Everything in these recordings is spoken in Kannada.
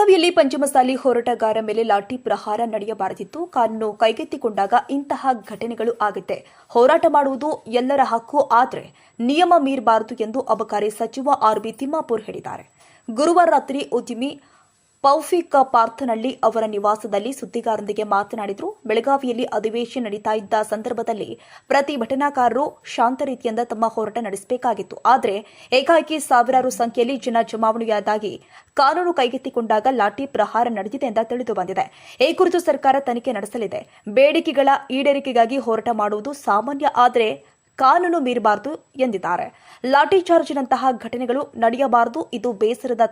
ಬೆಳಗಾವಿಯಲ್ಲಿ ಪಂಚಮಸಾಲಿ ಹೋರಾಟಗಾರ ಮೇಲೆ ಲಾಠಿ ಪ್ರಹಾರ ನಡೆಯಬಾರದಿತ್ತು. ಕಾನೂನು ಕೈಗೆತ್ತಿಕೊಂಡಾಗ ಇಂತಹ ಘಟನೆಗಳು ಆಗುತ್ತೆ. ಹೋರಾಟ ಮಾಡುವುದು ಎಲ್ಲರ ಹಕ್ಕು. ಆದರೆ ನಿಯಮ ಮೀರಬಾರದು ಎಂದು ಅಬಕಾರಿ ಸಚಿವ ಆರ್ ಬಿ ತಿಮ್ಮಾಪುರ್ ಹೇಳಿದ್ದಾರೆ. ಗುರುವಾರ ರಾತ್ರಿ ಉದ್ಯಮಿ ಪೌಫಿಕ್ ಪಾರ್ಥನಹಳ್ಳಿ ಅವರ ನಿವಾಸದಲ್ಲಿ ಸುದ್ದಿಗಾರರೊಂದಿಗೆ ಮಾತನಾಡಿದರು. ಬೆಳಗಾವಿಯಲ್ಲಿ ಅಧಿವೇಶನ ನಡೀತಾ ಇದ್ದ ಸಂದರ್ಭದಲ್ಲಿ ಪ್ರತಿಭಟನಾಕಾರರು ಶಾಂತ ರೀತಿಯಿಂದ ತಮ್ಮ ಹೋರಾಟ ನಡೆಸಬೇಕಾಗಿತ್ತು. ಆದರೆ ಏಕಾಏಕಿ ಸಾವಿರಾರು ಸಂಖ್ಯೆಯಲ್ಲಿ ಜನ ಜಮಾವಣೆಯಾದಾಗಿ ಕಾನೂನು ಕೈಗೆತ್ತಿಕೊಂಡಾಗ ಲಾಠಿ ಪ್ರಹಾರ ನಡೆದಿದೆ ಅಂತ ತಿಳಿದು ಬಂದಿದೆ. ಈ ಕುರಿತು ಸರ್ಕಾರ ತನಿಖೆ ನಡೆಸಲಿದೆ. ಬೇಡಿಕೆಗಳ ಈಡೇರಿಕೆಗಾಗಿ ಹೋರಾಟ ಮಾಡುವುದು ಸಾಮಾನ್ಯ, ಆದರೆ ಕಾನೂನು ಮೀರಬಾರದು ಎಂದಿದ್ದಾರೆ. ಲಾಠಿ ಚಾರ್ಜ್ನಂತಹ ಘಟನೆಗಳು ನಡೆಯಬಾರದು. ಇದು ಬೇಸರದ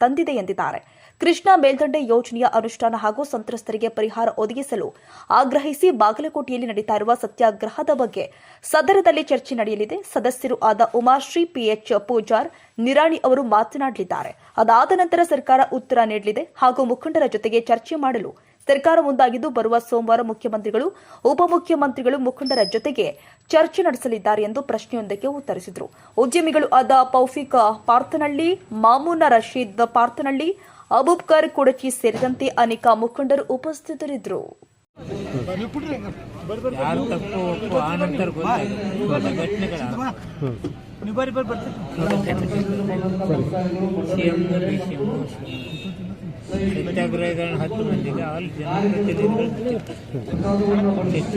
ತಂದಿದೆ ಎಂದಿದ್ದಾರೆ. ಕೃಷ್ಣಾ ಮೇಲ್ದಂಡೆ ಯೋಜನೆಯ ಅನುಷ್ಠಾನ ಹಾಗೂ ಸಂತ್ರಸ್ತರಿಗೆ ಪರಿಹಾರ ಒದಗಿಸಲು ಆಗ್ರಹಿಸಿ ಬಾಗಲಕೋಟೆಯಲ್ಲಿ ನಡೀತಾ ಇರುವ ಸತ್ಯಾಗ್ರಹದ ಬಗ್ಗೆ ಸದನದಲ್ಲಿ ಚರ್ಚೆ ನಡೆಯಲಿದೆ. ಸದಸ್ಯರು ಆದ ಉಮಾಶ್ರೀ, ಪಿಎಚ್ ಪೂಜಾರ್, ನಿರಾಣಿ ಅವರು ಮಾತನಾಡಲಿದ್ದಾರೆ. ಅದಾದ ನಂತರ ಸರ್ಕಾರ ಉತ್ತರ ನೀಡಲಿದೆ ಹಾಗೂ ಮುಖಂಡರ ಜೊತೆಗೆ ಚರ್ಚೆ ಮಾಡಲು ಸರ್ಕಾರ ಮುಂದಾಗಿದ್ದು ಬರುವ ಸೋಮವಾರ ಮುಖ್ಯಮಂತ್ರಿಗಳು, ಉಪಮುಖ್ಯಮಂತ್ರಿಗಳು ಮುಖಂಡರ ಜೊತೆಗೆ ಚರ್ಚೆ ನಡೆಸಲಿದ್ದಾರೆ ಎಂದು ಪ್ರಶ್ನೆಯೊಂದಕ್ಕೆ ಉತ್ತರಿಸಿದರು. ಉದ್ಯಮಿಗಳು ಆದ ಪೌಫಿಕ್ ಪಾರ್ಥನಹಳ್ಳಿ ಮಾಮೂನ ರಶೀದ್ ಪಾರ್ಥನಹಳ್ಳಿ ಅಬೂಬ್ಕರ್ ಕುಡಚಿ ಸೇರಿದಂತೆ ಅನೇಕ ಮುಖಂಡರು ಉಪಸ್ಥಿತರಿದ್ದರು. ಯಾರು ತಪ್ಪು ಒಪ್ಪು? ಆ ನಂತರ ಘಟನೆಗಳ ನೀವು ಬರ್ರಿ ಬರ್ರಿ ಬರ್ತೀರಿ ಸಿಎಂ ಸತ್ಯಾಗ್ರಹಗಳನ್ನ ಹತ್ತು ಮಂದಿಗೆ ಅಲ್ಲಿ ಜನಪ್ರತಿನಿಧಿಗಳು ಚರ್ಚೆ.